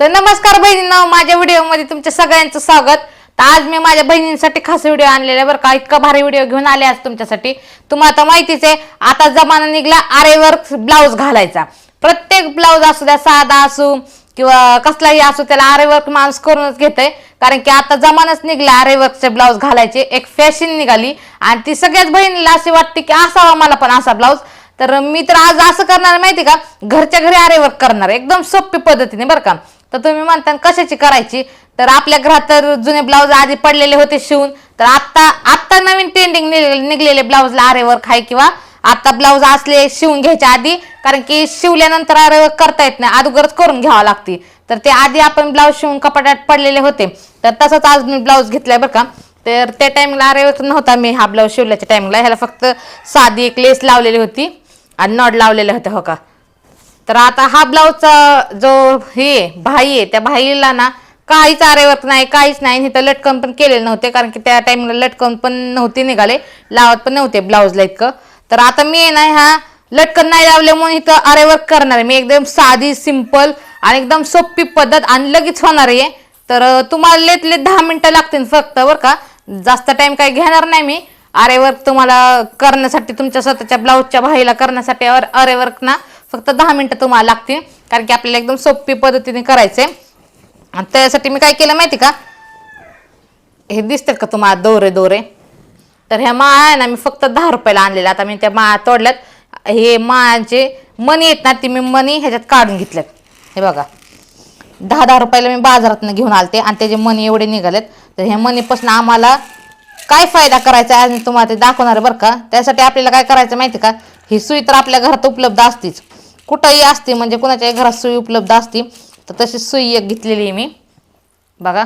तर नमस्कार बहिणींना माझ्या व्हिडिओमध्ये तुमच्या सगळ्यांचं स्वागत. तर आज मी माझ्या बहिणींसाठी खास व्हिडिओ आणलेला आहे बरं का. इतका भारी व्हिडिओ घेऊन आले आज तुमच्यासाठी. तुम्हाला आता माहितीच आहे आता जमाना निघला आरेवर ब्लाऊज घालायचा. प्रत्येक ब्लाऊज असू द्या साधा असू किंवा कसलाही असू त्याला आरेवर्क माणूस करूनच घेतय. कारण की आता जमानाच निघला आरेवर्कचे ब्लाऊज घालायचे. एक फॅशन निघाली. आणि ती सगळ्याच बहिणीला अशी वाटते की असावा मला पण असा ब्लाऊज. तर मी तर आज असं करणार आहे माहिती का? घरच्या घरी आरेवर्क करणार. आहे. एकदम सोपी पद्धतीने बरं का? तर तुम्ही म्हणता कशाची करायची? तर आपल्या घरात तर जुने ब्लाऊज आधी पडलेले होते शिवून. तर आत्ता आत्ता नवीन ट्रेंडिंग निघलेले ब्लाऊजला आरेवर खाय किंवा आता ब्लाऊज असले शिवून घ्यायच्या आधी कारण की शिवल्यानंतर आरेवर करता येत नाही अगोदरच करून घ्यावं लागते. तर ते आधी आपण ब्लाऊज शिवून कपाटात पडलेले होते. तर तसंच आज मी ब्लाऊज घेतलाय बरं का. तर त्या टाइमला आरेवर नव्हता मी हा ब्लाऊज शिवल्याच्या टाइमला ह्याला फक्त साधी एक लेस लावलेली होती आणि नॉड लावलेले होत्या हो का. तर आता हा ब्लाऊजचा जो हे भाई आहे त्या भाईला ना काहीच आरेवर्क नाही काहीच नाही. इथं लटकन पण केलेले नव्हते कारण की त्या टाइमला लटकन पण नव्हते निघाले लावत पण नव्हते ब्लाऊजला इतकं. तर आता मी ना ह्या लटकन नाही लावल्यामुळे इथं आरेवर्क करणार आहे. मी एकदम साधी सिंपल आणि एकदम सोपी पद्धत आणि लगेच होणार आहे. तर तुम्हाला लेत लेत दहा मिनटं लागतील फक्त बरं का? जास्त टाइम काही घेणार नाही मी. आरेवर्क तुम्हाला करण्यासाठी तुमच्या स्वतःच्या ब्लाऊजच्या भाईला करण्यासाठी अरेवर्क ना फक्त दहा मिनटं तुम्हाला लागतील कारण की आपल्याला एकदम सोपी पद्धतीने करायचंय. आणि त्यासाठी मी काय केलं माहिती का? हे दिसतात का तुम्हाला दोरे दोरे? तर ह्या माळा आहे ना मी फक्त दहा रुपयाला आणलेल्या. आता मी त्या माळा तोडल्यात. हे माळाचे मनी आहेत ना ती मी मनी ह्याच्यात काढून घेतल्यात. हे बघा. दहा दहा रुपयाला मी बाजारातनं घेऊन आलते आणि त्याचे मनी एवढे निघालेत. तर ह्या मनीपासून आम्हाला काय फायदा करायचा आहे तुम्हाला ते दाखवणार आहे बरं का? त्यासाठी आपल्याला काय करायचं माहिती का? ही सुई तर आपल्या घरात उपलब्ध असतीच. कुठंही असते म्हणजे कुणाच्याही घरात सुई उपलब्ध असते तर तशी सुई एक घेतलेली आहे मी. बघा.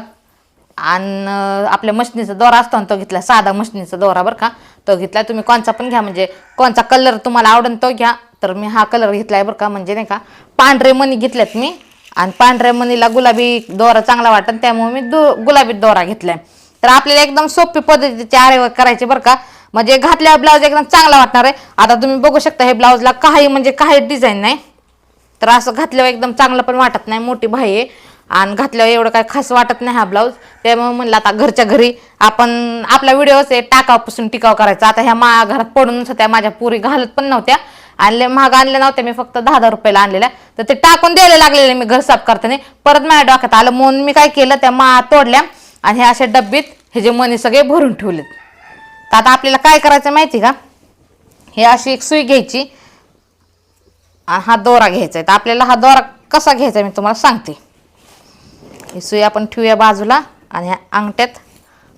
आणि आपल्या मशनीचा दोरा असतो ना तो घेतला. साधा मशनीचा दोरा बरं का. तो घेतला. तुम्ही कोणचा पण घ्या. म्हणजे कोणचा कलर तुम्हाला आवडेल तो घ्या. तर मी हा कलर घेतला आहे बरं का. म्हणजे नाही का पांढरे मणी घेतल्यात मी. आणि पांढऱ्या मणीला गुलाबी दोरा चांगला वाटत त्यामुळे मी दु गुलाबी दोरा घेतलाय. तर आपल्याला एकदम सोपी पद्धतीचे आरे करायचे बरं का. म्हणजे घातल्यावर ब्लाऊज एकदम चांगला वाटणार आहे. आता तुम्ही बघू शकता हे ब्लाऊजला काही म्हणजे काही डिझाईन नाही. तर असं घातल्यावर एकदम चांगलं पण वाटत नाही मोठी भाई आहे. आणि घातल्यावर एवढं काय खास वाटत नाही हा ब्लाऊज त्यामुळे म्हणलं आता घरच्या घरी आपण आपला व्हिडिओच आहे टाकावपासून टिकाव करायचा. आता ह्या मा घरात पडूनच होत्या माझ्या पुरी घालत पण नव्हत्या. आणले महाग आणल्या नव्हत्या मी फक्त दहा दहा रुपयाला आणलेल्या. तर ते टाकून द्यायला लागलेले मी घर साफ करताना. परत माझ्या डोक्यात आलं म्हणून मी काय केलं त्या मा तोडल्या. आणि हे अशा डब्बीत हे जे मनी सगळे भरून ठेवलेत. तर आता आपल्याला काय करायचं माहिती का? हे अशी एक सुई घ्यायची. हा दोरा घ्यायचा आहे. तर आपल्याला हा दोरा कसा घ्यायचा आहे मी तुम्हाला सांगते. ही सुई आपण ठेवूया बाजूला आणि ह्या अंगठ्यात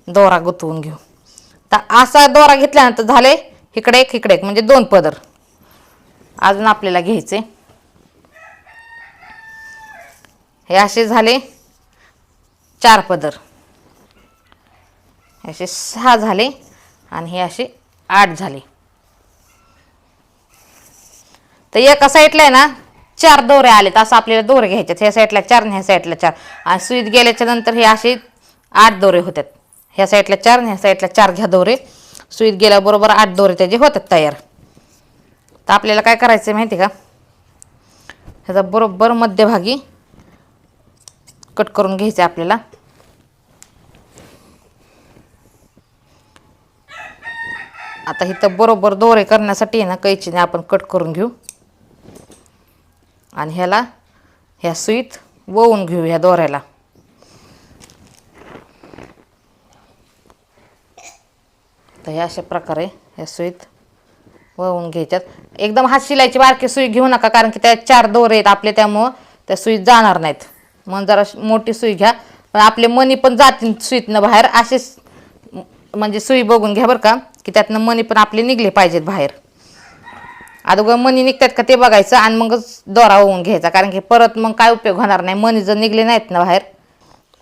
दोरा गुंतवून घेऊ. तर असा दोरा घेतल्यानंतर झाले इकडे एक इकडे एक म्हणजे दोन पदर. अजून आपल्याला घ्यायचे. हे असे झाले चार पदर. असे सहा झाले. आणि हे असे आठ झाले. तर एका साईडला आहे ना चार दोरे आलेत. असं आपल्याला दोरे घ्यायचे ह्या साईडला चार आणि ह्या साईडला चार. आणि सुईत गेल्याच्यानंतर हे असे आठ दोरे होतात. ह्या साईडला चार आणि ह्या साईडला चार घ्या दोरे. सुईत गेल्याबरोबर आठ दोरे त्याचे होतात तयार. तर आपल्याला काय करायचं आहे माहिती का? ह्याचा बरोबर मध्यभागी कट करून घ्यायचं आहे आपल्याला. आता इथं बरोबर दोरे करण्यासाठी आहे ना कैचीने आपण कट करून घेऊ. आणि ह्याला ह्या सुईत वळून घेऊ ह्या दोऱ्याला. तर ह्या अशा प्रकारे ह्या सुईत वळून घ्यायच्यात. एकदम हात शिलायची बारकी सुई घेऊ नका कारण की त्यात चार दोरे आहेत आपले त्यामुळं त्या सुईत जाणार नाहीत. मग जरा मोठी सुई घ्या. पण आपले मनी पण जातील सुईतनं बाहेर. असेच म्हणजे सुई बघून घ्या बरं का की त्यातनं मनी पण आपले निघले पाहिजेत बाहेर. अगोदर मनी निघतात का ते बघायचं आणि मगच दोरा होऊन घ्यायचा कारण की परत मग काय उपयोग होणार नाही. मनी जर निघले नाहीत ना बाहेर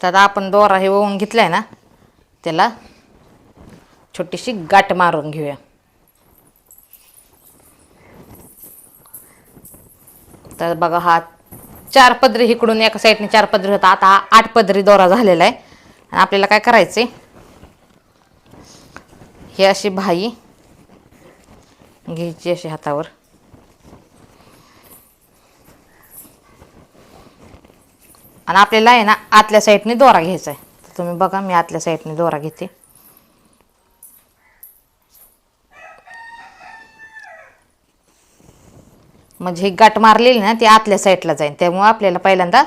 तर आता आपण दोरा हे होऊन घेतलाय ना त्याला छोटीशी गाठ मारून घेऊया. तर बघा हा चार पदरी इकडून एका साईडने चार पदरी होता. आता हा आठ पदरी दोरा झालेला आहे. आणि आपल्याला काय करायचं आहे ही अशी भाई घ्यायची अशी हातावर. आणि आपल्याला आहे ना आतल्या साईडने दोरा घ्यायचा आहे तर तुम्ही बघा मी आतल्या साईडने दोरा घेते. म्हणजे ही गाठ मारलेली ना ती आतल्या साईडला जाईल त्यामुळं आपल्याला पहिल्यांदा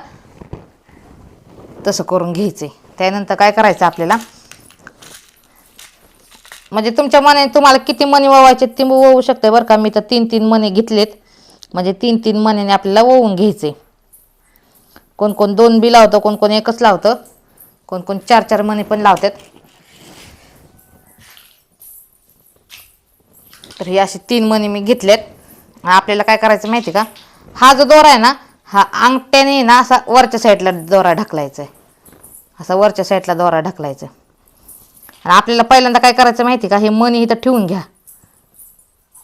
तसं करून घ्यायचे त्यानंतर काय करायचं आपल्याला? म्हणजे तुमच्या मनाने तुम्हाला किती मणी ववायचे ते ववू शकते बरं का? मी तर तीन तीन मणी घेतलेत. म्हणजे तीन तीन मण्याने आपल्याला ववून घ्यायचे. कोण कोण दोन बी लावतं कोण कोण एकच लावतं. कोण कोण चार चार मणी पण लावतात. तर ही अशी तीन मणी मी घेतल्यात आपल्याला काय करायचं माहिती का? हा जो दोरा आहे ना हा अंगठ्याने ना असा वरच्या साईडला दोरा ढकलायचा आहे. असा वरच्या साईडला दोरा ढकलायचा आणि आपल्याला पहिल्यांदा काय करायचं माहिती का? हे मणी इथं ठेवून घ्या.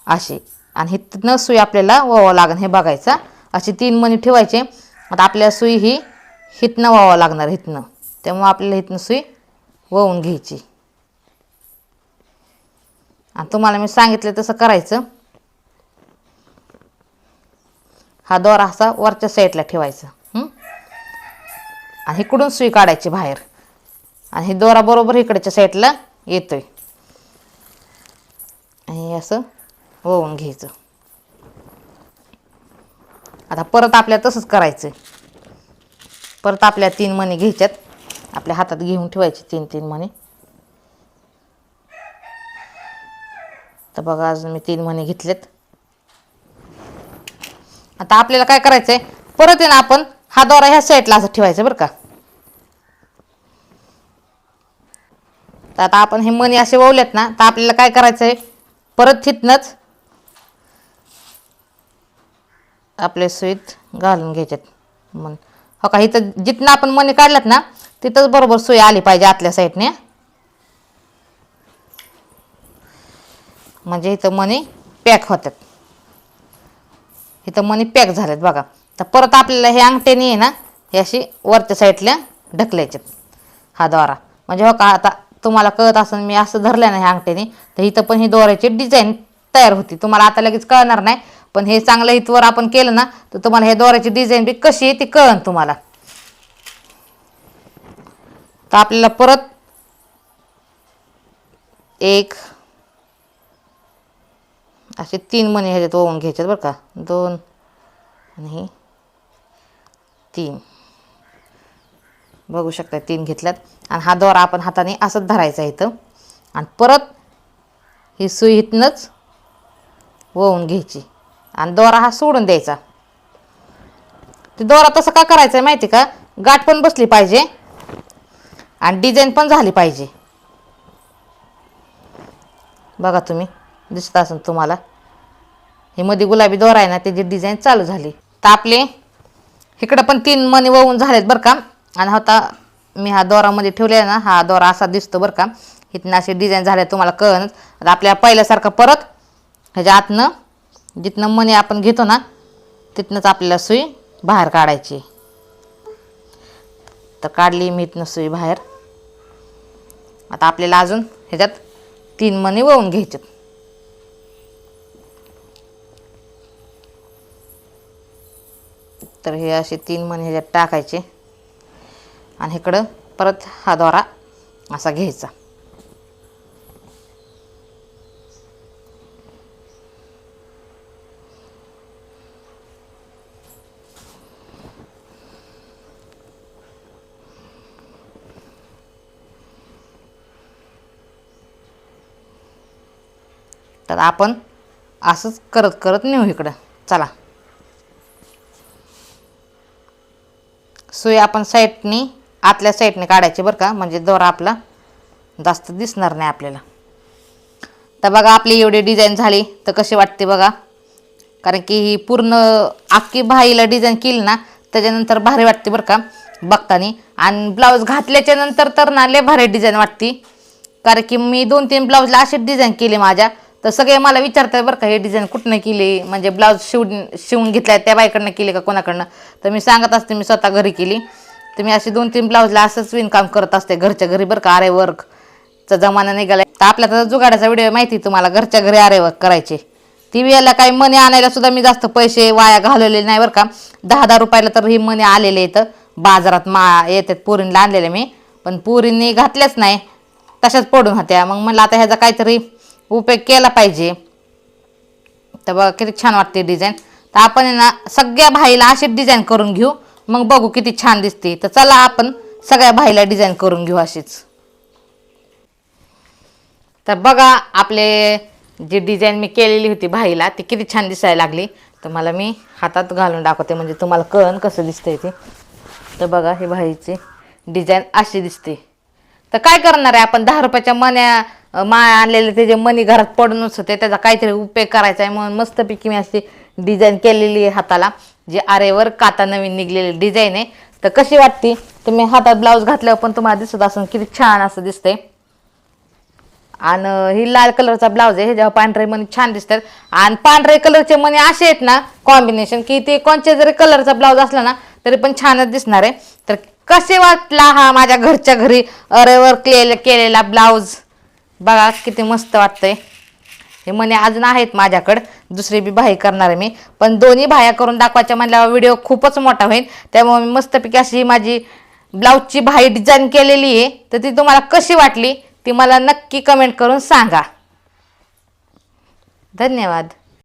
अशी. आणि हे न सुई आपल्याला व्हावं लागेल हे बघायचं. अशी तीन मणी ठेवायचे. आता आपल्याला सुई ही हितनं व्हावं लागणार हितनं. त्यामुळं आपल्याला हितनं सुई वळून घ्यायची. आणि तुम्हाला मी सांगितलं तसं करायचं. हा दोरा असा वरच्या साईडला ठेवायचा. आणि इकडून सुई काढायची बाहेर. आणि हे दोरा बरोबर इकडच्या साईडला येतोय. आणि असं होऊन घ्यायचं. आता परत आपल्या तसंच करायचं परत आपल्या तीन मणी घ्यायच्यात. आपल्या हातात घेऊन ठेवायचे तीन तीन मणी. तर बघा अजून मी तीन मणी घेतलेत. आता आपल्याला काय करायचंय? परत आहे ना आपण हा दोरा ह्या साईडला असं ठेवायचं बरं का. तर आता आपण हे मणी असे ववलेत ना तर आपल्याला काय करायचंय? परत तिथनंच आपले सुईत घालून घ्यायच्यात मन हो का इथं जिथनं आपण मणी काढल्यात ना तिथंच बरोबर सुई आली पाहिजे आतल्या साईडने. म्हणजे इथं मणी पॅक होतात इथं मणी पॅक झालेत बघा. तर परत आपल्याला हे अंगठ्याने आहे ना हे अशी वरच्या साईडला ढकलायच्यात हा द्वारा. म्हणजे हो का आता तुम्हाला कळत असेल मी असं धरलं ना ह्या अंगठ्याने तर इथं पण ही दोऱ्याची डिझाईन तयार होती. तुम्हाला आता लगेच कळणार नाही पण हे चांगलं इथवर आपण केलं ना तर तुम्हाला हे दोऱ्याची डिझाईन बी कशी आहे ती कळन तुम्हाला. तर आपल्याला परत एक असे तीन मणी ह्याच्यात ओवून घ्यायच्यात बरं का. दोन आणि तीन. बघू शकता तीन घेतल्यात. आणि हा दोरा आपण हाताने असंच धरायचा इथं. आणि परत ही सुई इथनंच वळून घ्यायची. आणि दोरा हा सोडून द्यायचा. ते दोरा तसं का करायचं आहे माहिती का? गाठ पण बसली पाहिजे. आणि डिझाईन पण झाली पाहिजे. बघा तुम्ही दिसत असेल तुम्हाला. हे मध्ये गुलाबी दोरा आहे ना त्याची डिझाईन चालू झाली. तर आपले इकडं पण तीन मणी वळून झालेत बरं का. आणि आता मी हा दोरामध्ये ठेवलेला ना हा दोरा असा दिसतो बरं का. इथनं अशी डिझाईन झाल्या तुम्हाला कळणच आता आपल्याला पहिल्यासारखं परत ह्याच्या आतनं जिथनं मणी आपण घेतो ना तिथनंच आपल्याला सुई बाहेर काढायची. तर काढली मी इथनं सुई बाहेर. आता आपल्याला अजून ह्याच्यात तीन मणी वळून घ्यायचे तर हे असे तीन मणी ह्याच्यात टाकायचे. आणि इकडं परत हा दोरा असा घ्यायचा. तर आपण असंच करत करत नेऊ इकडं. चला. सुई आपण साईडनी आतल्या साईडने काढायची बरं का म्हणजे दोरा आपला जास्त दिसणार नाही आपल्याला. तर बघा आपली एवढी डिझाईन झाली तर कशी वाटते बघा. कारण की ही पूर्ण अख्खी भाईला डिझाईन केली ना त्याच्यानंतर भारी वाटते बरं का बघताना. आणि ब्लाऊज घातल्याच्या नंतर तर ना लय भारी डिझाईन वाटते. कारण की मी दोन तीन ब्लाऊजला अशीच डिझाईन केली माझ्या. तर सगळे मला विचारतात बरं का हे डिझाईन कुठनं केली? म्हणजे ब्लाऊज शिवून शिवून घेतलाय त्या बाईकडनं केली का कोणाकडनं? तर मी सांगत असते मी स्वतः घरी केली. तर मी अशी दोन तीन ब्लाऊजला असंच विणकाम करत असते घरच्या घरी बरं का आरे वर्कचा जमाना निघाला तर आपल्या तर जुगाडाचा व्हिडिओ माहिती आहे तुम्हाला घरच्या घरी आरे वर्क करायचे. टी व्हीला काही मनी आणायला सुद्धा मी जास्त पैसे वाया घालवलेले नाही बरं का. दहा दहा रुपयाला तर ही मनी आलेले इथं बाजारात मा येतात पुरीला आणलेले मी. पण पुरींनी घातल्याच नाही. तशाच पडून होत्या. मग म्हणलं आता ह्याचा काहीतरी उपयोग केला पाहिजे. तर बघा किती छान वाटते डिझाईन तर आपण आहे ना सगळ्या भाईला अशीच डिझाईन करून घेऊ. मग बघू किती छान दिसते. तर चला आपण सगळ्या भाईला डिझाईन करून घेऊ अशीच. तर बघा आपले जी डिझाईन मी केलेली होती भाईला ती किती छान दिसायला लागली. तर मला मी हातात घालून दाखवते म्हणजे तुम्हाला कळण कसं दिसतंय ते. तर बघा हे भाईची डिझाईन अशी दिसते. तर काय करणार आहे आपण? दहा रुपयाच्या मण्या माया आणलेले ते जे मनी घरात पडूनच होते त्याचा काहीतरी उपयोग करायचा आहे म्हणून मस्तपैकी मी अशी डिझाईन केलेली आहे हाताला. जे आरेवर काता नवीन निघलेली डिझाईन आहे तर कशी वाटते? तुम्ही हातात ब्लाऊज घातल्यावर पण तुम्हाला दिसत असून किती छान असं दिसतंय. आणि ही लाल कलरचा ब्लाऊज आहे ह्याच्यावर पांढरे मणी छान दिसतात. आणि पांढरे कलरचे मणी असे आहेत ना कॉम्बिनेशन की ते कोणत्या जरी कलरचा ब्लाऊज असला ना तरी पण छानच दिसणार आहे. तर कसे वाटला हा माझ्या घरच्या घरी अरेवर केलेला केलेला ब्लाऊज बघा किती मस्त वाटतंय. हे म्हणे अजून आहेत माझ्याकडं दुसरी बी भाई करणार आहे मी. पण दोन्ही भाया करून दाखवायच्या म्हणल्यावर व्हिडिओ खूपच मोठा होईल. त्यामुळे मी मस्तपैकी अशी माझी ब्लाऊजची भाई डिझाईन केलेली आहे. तर ती तुम्हाला कशी वाटली ती मला नक्की कमेंट करून सांगा. धन्यवाद.